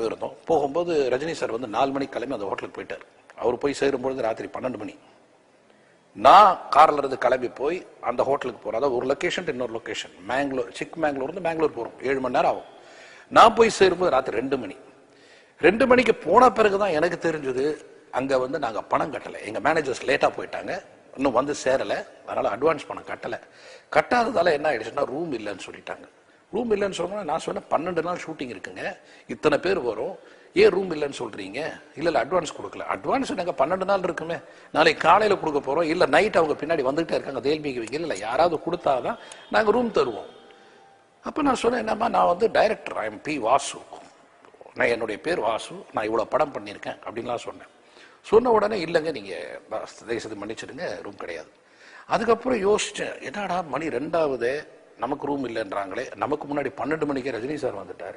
போயிருந்தோம். போகும்போது ரஜினி சார் வந்து நாலு மணிக்கு கிளம்பி அந்த ஹோட்டலுக்கு போயிட்டார். அவர் போய் சேரும்பொழுது ராத்திரி பன்னெண்டு மணி. நான் கார்ல இருந்து கிளம்பி போய் அந்த ஹோட்டலுக்கு போறேன். அதாவது ஒரு லொகேஷன் இன்னொரு லொக்கேஷன் மேங்களூர் சிக் மேங்களூர்லேருந்து மேங்களூர் போகிறோம் ஏழு மணி நேரம் ஆகும். நான் போய் சேரும்போது ராத்திரி ரெண்டு மணி. ரெண்டு மணிக்கு போன பிறகு தான் எனக்கு தெரிஞ்சது அங்கே வந்து நாங்கள் பணம் கட்டலை. எங்கள் மேனேஜர்ஸ் லேட்டாக போயிட்டாங்க. இன்னும் வந்து சேரலை. அதனால் அட்வான்ஸ் பணம் கட்டலை. கட்டாததால் என்ன ஆயிடுச்சுன்னா ரூம் இல்லைன்னு சொல்லிட்டாங்க. ரூம் இல்லைன்னு சொன்னா நான் சொன்னேன் பன்னெண்டு நாள் ஷூட்டிங் இருக்குங்க. இத்தனை பேர் வரும். ஏன் ரூம் இல்லைன்னு சொல்றீங்க? இல்ல இல்ல அட்வான்ஸ் கொடுக்கல. அட்வான்ஸ் நாங்கள் பன்னெண்டு நாள் இருக்குமே. நாளைக்கு காலையில் கொடுக்க போறோம். இல்ல நைட் அவங்க பின்னாடி வந்துகிட்டே இருக்காங்க. தேல்மிக்கு வைக்கல இல்லை யாராவது கொடுத்தாதான் நாங்கள் ரூம் தருவோம். அப்போ நான் சொன்னேன் என்னம்மா நான் வந்து director I am P Vasu நான் என்னுடைய பேர் வாசு நான் இவ்வளோ படம் பண்ணியிருக்கேன் அப்படின்லாம் சொன்னேன். சொன்ன உடனே இல்லைங்க நீங்கள் தயவுசெய்து மன்னிச்சிடுங்க ரூம் கிடையாது. அதுக்கப்புறம் யோசிச்சேன் என்னடா மணி ரெண்டாவது? நமக்கு ரூம் இல்லைன்றாங்களே நமக்கு முன்னாடி பன்னெண்டு மணிக்கே ரஜினி சார் வந்துட்டார்.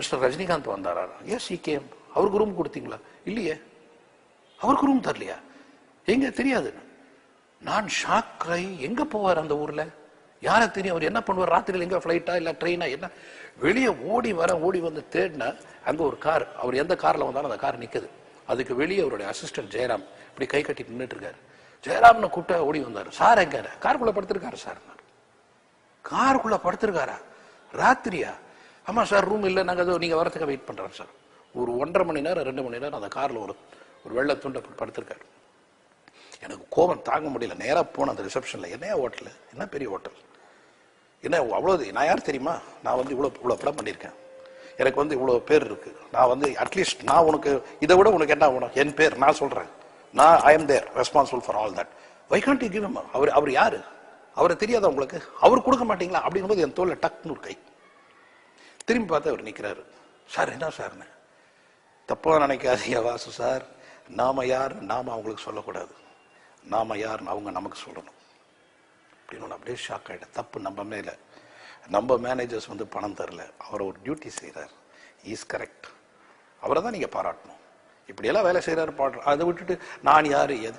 மிஸ்டர் ரஜினிகாந்த் வந்தாரா? எஸ் சி கேம் அவருக்கு ரூம் கொடுத்தீங்களா? இல்லையே. அவருக்கு ரூம் தரலையா? எங்க? தெரியாது. நான் ஷாக் ஆகி எங்க போவார் அந்த ஊர்ல? யாரை தெரியும்? அவர் என்ன பண்ணுவார்? ராத்திரியில் எங்கே ஃப்ளைட்டா இல்லை ட்ரெயினா என்ன? வெளியே ஓடி வர ஓடி வந்து தேடினா அங்கே ஒரு கார் அவர் எந்த காரில் வந்தாலும் அந்த கார் நிற்குது அதுக்கு வெளியே அவருடைய அசிஸ்டன்ட் ஜெயராம் இப்படி கை கட்டி நின்றுட்டு இருக்காரு. ஜெயராம்னு கூப்பிட்டா ஓடி வந்தார். சார் எங்க? காருக்குள்ளே படுத்திருக்காரு சார் காருக்குள்ள படுத்திருக்காரா? ராத்திரியா? ஆமா சார் ரூம் இல்ல. நாங்க அதோ நீங்க வரதுக்கு வெயிட் பண்றோம் சார். ஒரு ஒன்றரை மணி நேரம் ரெண்டு மணி நேரம் அந்த கார்ல ஒரு ஒரு வெள்ளை துண்டை படுத்திருக்காரு. எனக்கு கோபம் தாங்க முடியல. நேராக போன அந்த ரிசப்ஷன்ல என்ன ஹோட்டல்? என்ன பெரிய ஹோட்டல்? என்ன அவ்வளோ நான் யார் தெரியுமா? நான் வந்து இவ்வளோ இவ்வளோ படம் பண்ணியிருக்கேன். எனக்கு வந்து இவ்வளோ பேர் இருக்கு. நான் வந்து அட்லீஸ்ட் நான் உனக்கு இதை விட உனக்கு என்ன வேணும்? என் பேர் நான் சொல்றேன். நான் I am there responsible for all that why can't you give அவர் அவர் யாரு? அவரை தெரியாதா உங்களுக்கு? அவர் கொடுக்க மாட்டீங்களா? அப்படிங்கும்போது என் தோல்ல டக்குன்னு ஒரு கை. திரும்பி பார்த்து அவர் நிற்கிறாரு சார் என்ன சார்னு? தப்பாக நினைக்காதீங்க வாசு சார். நாம யார்? நாம அவங்களுக்கு சொல்லக்கூடாது. நாம யார்னு அவங்க நமக்கு சொல்லணும். அப்படின்னு அப்படியே ஷாக் ஆயிட்டேன் தப்பு நம்ம மேலே நம்ம மேனேஜர்ஸ் வந்து பணம் தரல. அவர் ஒரு டியூட்டி செய்கிறார் இஸ் கரெக்ட் அவரை தான் நீங்கள் பாராட்டணும். இப்படியெல்லாம் வேலை செய்கிறாரு பாடுற அதை விட்டுட்டு நான் யார்? எது